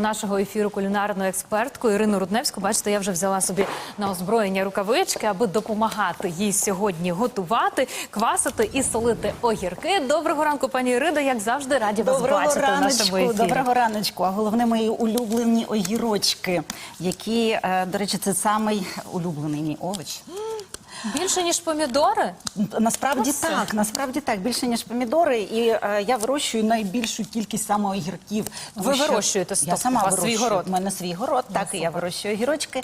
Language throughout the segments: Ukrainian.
Нашого ефіру кулінарну експертку Ірину Рудневську. Бачите, я вже взяла собі на озброєння рукавички, аби допомагати їй сьогодні готувати, квасити і солити огірки. Доброго ранку, пані Ірида. Як завжди, раді вас Доброго бачити в нашому ефірі. доброго раночку. А головне мої улюблені огірочки, які, е, до речі, це самий улюблений мій овоч. Більше ніж помідори. Насправді Ну, так, насправді так, більше ніж помідори. І е, я вирощую найбільшу кількість саме огірків. тому Ви що вирощуєте, Я сама у вас свій город? У мене свій город, так, і я вирощую огірочки.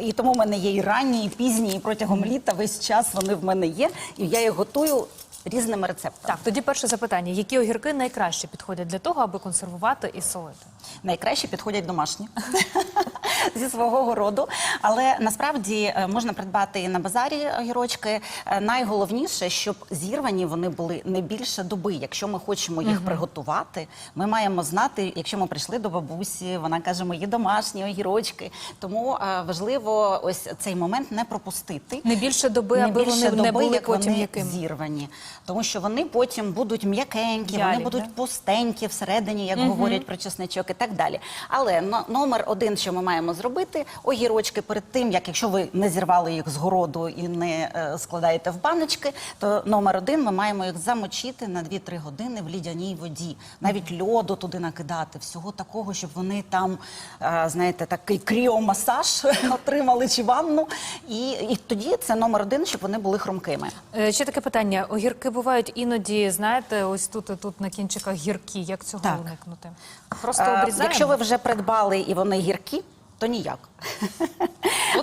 І тому в мене є і ранні, і пізні, і протягом літа весь час вони в мене є. І я їх готую різними рецептами. Так, тоді перше запитання: які огірки найкраще підходять для того, аби консервувати і солити? Найкраще підходять домашні зі свого городу. Але насправді е, можна придбати і на базарі огірочки. Е, Найголовніше, щоб зірвані вони були не більше доби. Якщо ми хочемо їх приготувати, ми маємо знати, якщо ми прийшли до бабусі, вона каже, мої домашні огірочки. Тому е, важливо ось цей момент не пропустити. Не більше доби, аби більше вони не доби, були як потім вони якими. зірвані. Тому що вони потім будуть м'якенькі, вони будуть да? пустенькі всередині, як говорять про чесничок і так далі. Але номер один, що ми маємо зробити, огірочки перед тим, як якщо ви не зірвали їх з городу і не е, складаєте в баночки, то номер один ми маємо їх замочити на 2-3 години в лідяній воді. Навіть льоду туди накидати, всього такого, щоб вони там, е, знаєте, такий кріомасаж отримали чи ванну. І, і тоді це номер один, щоб вони були хрумкими. Е, Ще таке питання: огірки бувають іноді, знаєте, ось тут і тут на кінчиках гіркі. Як цього Так. уникнути? Просто Е, обрізаємо? Якщо ви вже придбали і вони гіркі, то ніяк.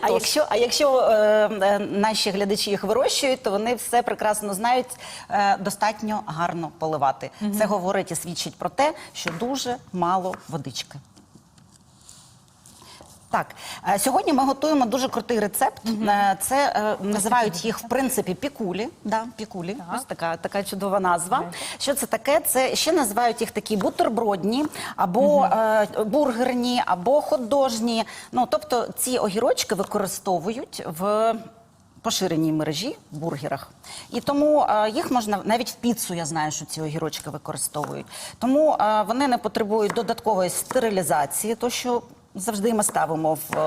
А якщо, а якщо е, е, наші глядачі їх вирощують, то вони все прекрасно знають е, достатньо гарно поливати. Це говорить і свідчить про те, що дуже мало водички. Так, е, сьогодні ми готуємо дуже крутий рецепт. Е, Це е, називають їх в принципі пікулі. Да, пікулі. Так. Ось така, така чудова назва. Що це таке? Це ще називають їх такі бутербродні, або е, бургерні, або ходожні. Ну тобто ці огірочки використовують в. Поширеній мережі в бургерах. І тому е, їх можна навіть в піцу, я знаю, що ці огірочки використовують. Тому е, вони не потребують додаткової стерилізації, то що завжди ми ставимо в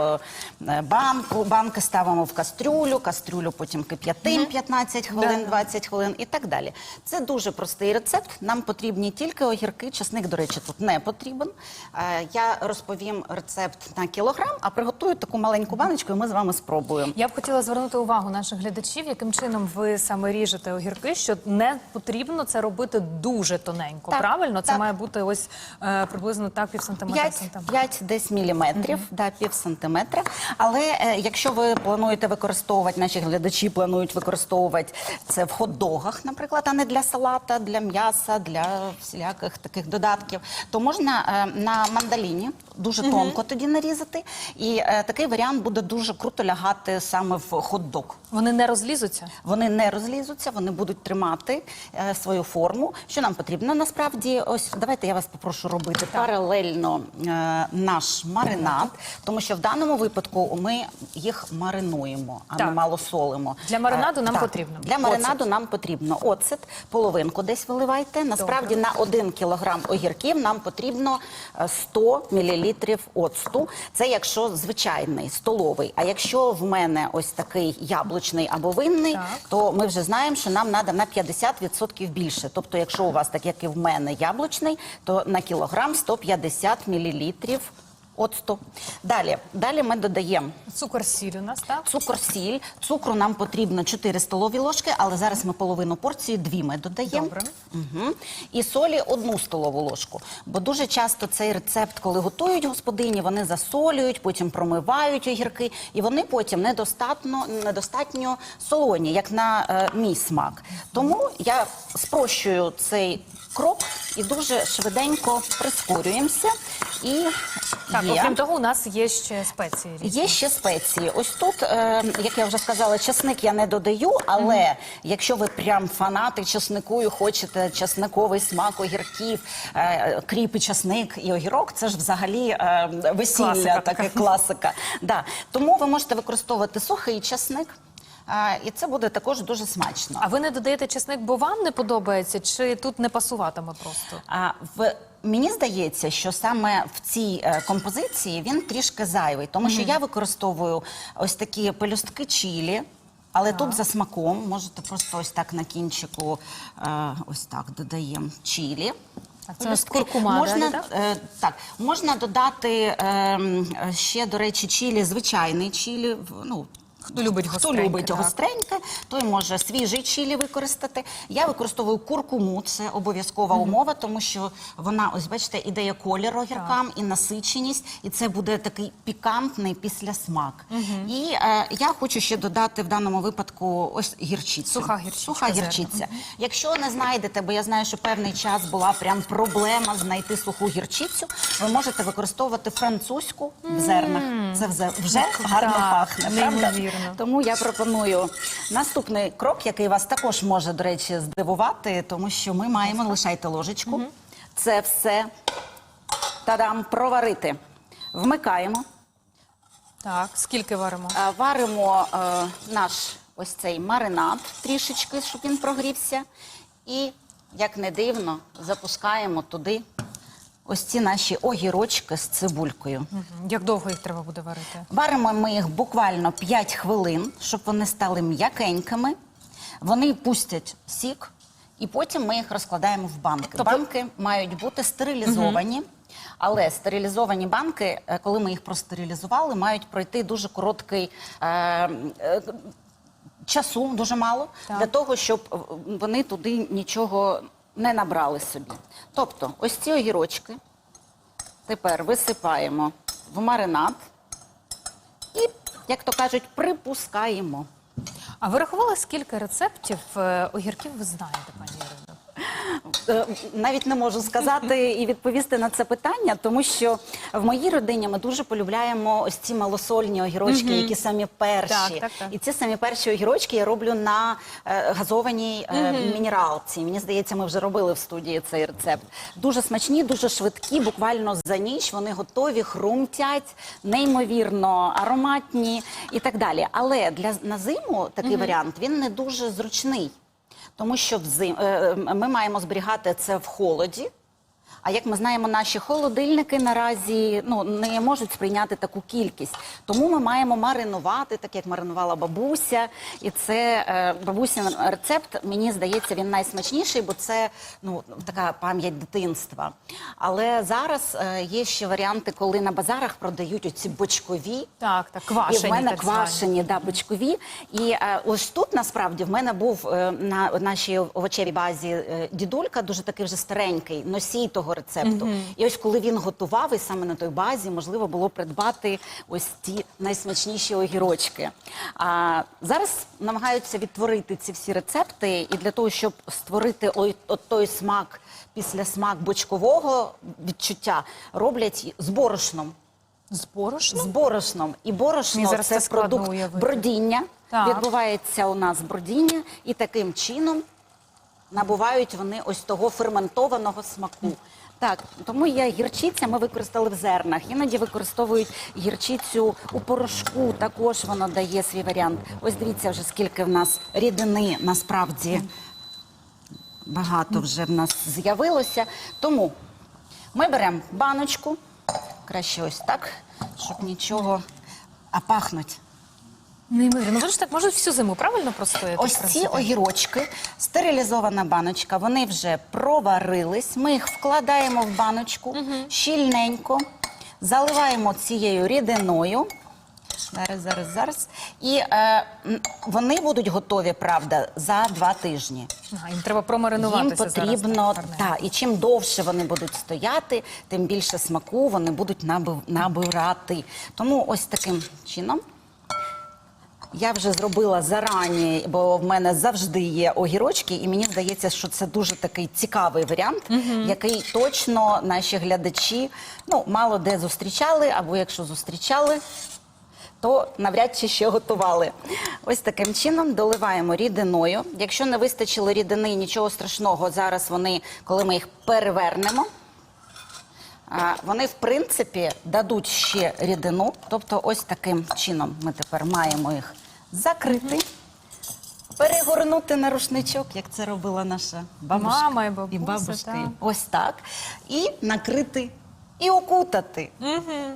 е, банку, банки ставимо в кастрюлю, кастрюлю потім кип'ятим 15 хвилин, 20 хвилин і так далі. Це дуже простий рецепт. Нам потрібні тільки огірки. Чесник, до речі, тут не потрібен. Е, Я розповім рецепт на кілограм, а приготую таку маленьку баночку, і ми з вами спробуємо. Я б хотіла звернути увагу наших глядачів, яким чином ви саме ріжете огірки, що не потрібно це робити дуже тоненько. Так, правильно, це так. має бути ось е, приблизно так пів сантиметра. 5, сантиметр. 5 десь міліметрів, да, пів сантиметра. Але е, якщо ви плануєте використовувати, наші глядачі планують використовувати це в хот-догах, наприклад, а не для салата, для м'яса, для всіляких таких додатків, то можна е, на мандаліні дуже тонко тоді нарізати. І е, такий варіант буде дуже круто лягати саме в хот-дог. Вони не розлізуться. Вони не розлізуться, вони будуть тримати е, свою форму. Що нам потрібно? Насправді, ось давайте я вас попрошу робити паралельно е, наш маринад, тому що в даному випадку ми їх маринуємо, а Так. не мало солимо. Для маринаду Е, нам так. потрібно. Для маринаду нам потрібно оцет, половинку десь виливайте. Насправді на 1 кілограм огірків нам потрібно е, 100 мл оцту. Це якщо звичайний столовий. А якщо в мене ось такий яблучний або винний, Так. то ми вже знаємо, що нам треба на 50% більше. Тобто, якщо у вас так як і в мене яблучний, то на кілограм 150 мл оцту. Далі, далі ми додаємо Цукор сіль у нас, так? Цукор, сіль. Цукру нам потрібно 4 столові ложки, але зараз ми половину порції, дві ми додаємо. Добре. Угу. І солі одну столову ложку. Бо дуже часто цей рецепт, коли готують господині, вони засолюють, потім промивають огірки, і вони потім недостатньо, недостатньо солоні, як на е, мій смак. Тому я спрощую цей крок і дуже швиденько прискорюємося. І Так, є. окрім того, у нас є ще спеції. різні. Є ще спеції. Ось тут, е, як я вже сказала, чесник я не додаю, але якщо ви прям фанати чеснику і хочете чесниковий смак огірків, е, кріп і чесник і огірок, це ж взагалі е, весілля, Класика таке така. класика. Да. Тому ви можете використовувати сухий чесник. А, І це буде також дуже смачно. А ви не додаєте чесник, бо вам не подобається, чи тут не пасуватиме просто? А в мені здається, що саме в цій е, композиції він трішки зайвий, тому що я використовую ось такі пелюстки чілі. Але тут за смаком можете просто ось так на кінчику, е, ось так додаємо чілі. А це у нас куркума, можна, так? Е, так, можна додати е, м, ще, до речі, чілі, звичайний чілі. в- Ну, Хто любить Хто гостреньке, любить так. гостреньке, той може свіжий чілі використати. Я використовую куркуму, це обов'язкова умова, тому що вона, ось бачите, ідеє колір огіркам і насиченість, і це буде такий пікантний післясмак. І е, я хочу ще додати в даному випадку ось гірчицю. Суха гірчичка Суха зерна. гірчиця. Якщо не знайдете, бо я знаю, що певний час була прям проблема знайти суху гірчицю, ви можете використовувати французьку в зернах. Це вже, вже гарно пахне, правда? неймовірно. Тому я пропоную наступний крок, який вас також може, до речі, здивувати, тому що ми маємо лишайте ложечку. Це все тадам проварити. Вмикаємо, Так, скільки варимо? е, варимо е, наш ось цей маринад трішечки, щоб він прогрівся. І, як не дивно, запускаємо туди ось ці наші огірочки з цибулькою. Як довго їх треба буде варити? Варимо ми їх буквально 5 хвилин, щоб вони стали м'якенькими. Вони пустять сік, і потім ми їх розкладаємо в банки. Тобто- Банки мають бути стерилізовані. Але стерилізовані банки, е, коли ми їх простерилізували, мають пройти дуже короткий е, е, часу, дуже мало, Так. для того, щоб е, вони туди нічого не набрали собі. Тобто, ось ці огірочки тепер висипаємо в маринад і, як то кажуть, припускаємо. А ви рахували, скільки рецептів е, огірків ви знаєте, пані Навіть не можу сказати і відповісти на це питання, тому що в моїй родині ми дуже полюбляємо ось ці малосольні огірочки, які самі перші. Так, так, так. І ці самі перші огірочки я роблю на е, газованій е, мінералці. Мені здається, ми вже робили в студії цей рецепт. Дуже смачні, дуже швидкі, буквально за ніч вони готові, хрумтять, неймовірно ароматні і так далі. Але для на зиму такий варіант він не дуже зручний. Тому що взим... е, ми маємо зберігати це в холоді. А як ми знаємо, наші холодильники наразі ну, не можуть сприйняти таку кількість. Тому ми маємо маринувати, так як маринувала бабуся. І це е, бабусин рецепт, мені здається, він найсмачніший, бо це ну, така пам'ять дитинства. Але зараз е, є ще варіанти, коли на базарах продають оці бочкові. Так, так, квашені. І в мене так квашені, да, бочкові. І е, ось тут насправді в мене був е, на нашій овочевій базі е, дідулька, дуже такий вже старенький, носій того рецепту. І ось коли він готував, і саме на той базі можливо було придбати ось ті найсмачніші огірочки. А зараз намагаються відтворити ці всі рецепти, і для того, щоб створити ой, от той смак після смак бочкового відчуття, роблять з борошном. З борошном? З борошном. І борошно зараз це це складно продукт уявити. бродіння. Так. Відбувається у нас бродіння, і таким чином набувають вони ось того ферментованого смаку. Так, тому є гірчиця, ми використали в зернах. Іноді використовують гірчицю у порошку, також воно дає свій варіант. Ось дивіться вже скільки в нас рідини насправді багато вже в нас з'явилося. Тому ми беремо баночку, краще ось так, щоб нічого. А пахнуть. Неймовірно. Ну, вони ж так можуть всю зиму, правильно простояти? Ось в ці принципі? огірочки, стерилізована баночка, вони вже проварились. Ми їх вкладаємо в баночку щільненько, заливаємо цією рідиною. Зараз, зараз, зараз. І е, м, вони будуть готові, правда, за два тижні. Ага, їм треба Їм промаринуватися потрібно зараз. так, гарненько. та, і чим довше вони будуть стояти, тим більше смаку вони будуть наби- набирати. Тому ось таким чином. Я вже зробила зарані, бо в мене завжди є огірочки, і мені здається, що це дуже такий цікавий варіант, який точно наші глядачі ну, мало де зустрічали, або якщо зустрічали, то навряд чи ще готували. Ось таким чином доливаємо рідиною. Якщо не вистачило рідини, нічого страшного. Зараз вони, коли ми їх перевернемо, вони в принципі дадуть ще рідину. Тобто, ось таким чином ми тепер маємо їх закрити. перегорнути на рушничок, як це робила наша бабушка Мама і бабуся, бабушка. та. Ось так. І накрити, і окутати.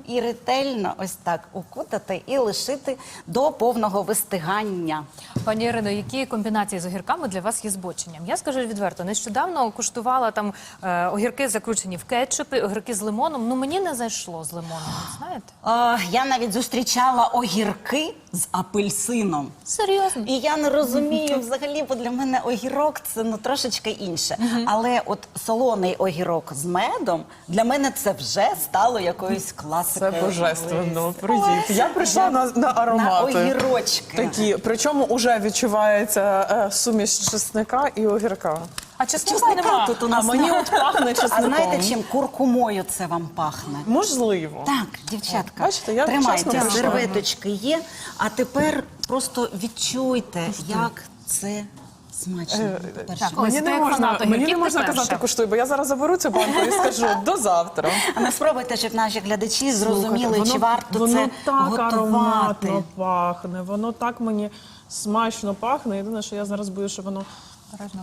І ретельно ось так укутати і лишити до повного вистигання. Пані Ірино, які комбінації з огірками для вас є збоченням? Я скажу відверто, нещодавно куштувала там е, огірки закручені в кетчупі, огірки з лимоном. Ну мені не зайшло з лимоном, знаєте? А, я навіть зустрічала огірки з апельсином. Серйозно. І я не розумію взагалі, бо для мене огірок це ну трошечки інше. Але от солоний огірок з медом для мене це вже стало якоюсь Це божественно. Привіт. Я прийшла на, на На аромати. огірочки. Такі, причому вже відчувається е, суміш чесника і огірка. А чесника нема. тут у А нас мені нема. от пахне А чесником. знаєте, чим куркумою це вам пахне? Можливо. Так, дівчатка, Бачите, я тримайте, вчасно прийшла. серветочки є, а тепер просто відчуйте, як це смачно. Е, По-перше. так, Мені не можна, мені не можна казати куштуй, бо я зараз заберу цю банку і скажу до завтра. А не спробуйте, щоб наші глядачі зрозуміли, Слухайте, чи варто воно це так готувати. ароматно пахне, воно так мені смачно пахне. Єдине, що я зараз боюсь, що воно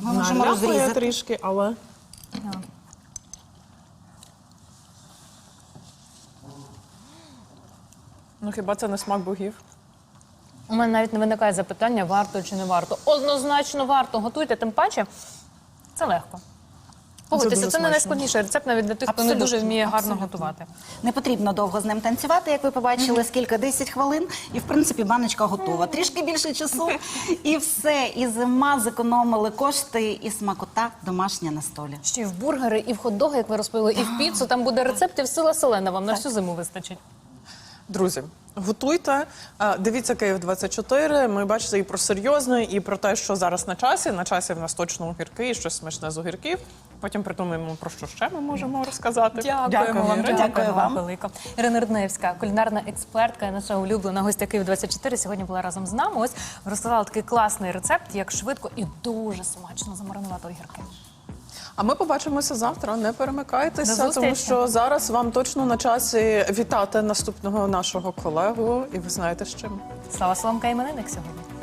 Ми можемо наляпає розрізати. трішки, але ну хіба це не смак богів? У мене навіть не виникає запитання, варто чи не варто. Однозначно варто. Готуйте, тим паче це легко. Погодьтеся, дуже це, не найскладніший рецепт навіть для тих, хто не дуже вміє гарно абсолютно. готувати. Не потрібно довго з ним танцювати, як ви побачили, скільки 10 хвилин, і в принципі баночка готова. Трішки більше часу, і все. І зима зекономили кошти, і смакота домашня на столі. Ще й в бургери, і в хот-доги, як ви розповіли, і в піцу. Там буде рецептів сила селена. Вам на всю зиму вистачить. Друзі, готуйте. Е, Дивіться Київ 24 Ми бачите і про серйозне, і про те, що зараз на часі. На часі в нас точно огірки і щось смачне з огірків. Потім придумаємо про що ще ми можемо розказати. Дякуємо вам, Ірино. Дякую вам. велико. Ірина Рудневська, кулінарна експертка, наша улюблена гостя Київ 24 Сьогодні була разом з нами. Ось розказала такий класний рецепт, як швидко і дуже смачно замаринувати огірки. А ми побачимося завтра. Не перемикайтеся, тому що зараз вам точно на часі вітати наступного нашого колегу, і ви знаєте з чим. Слава Соломка іменинник сьогодні.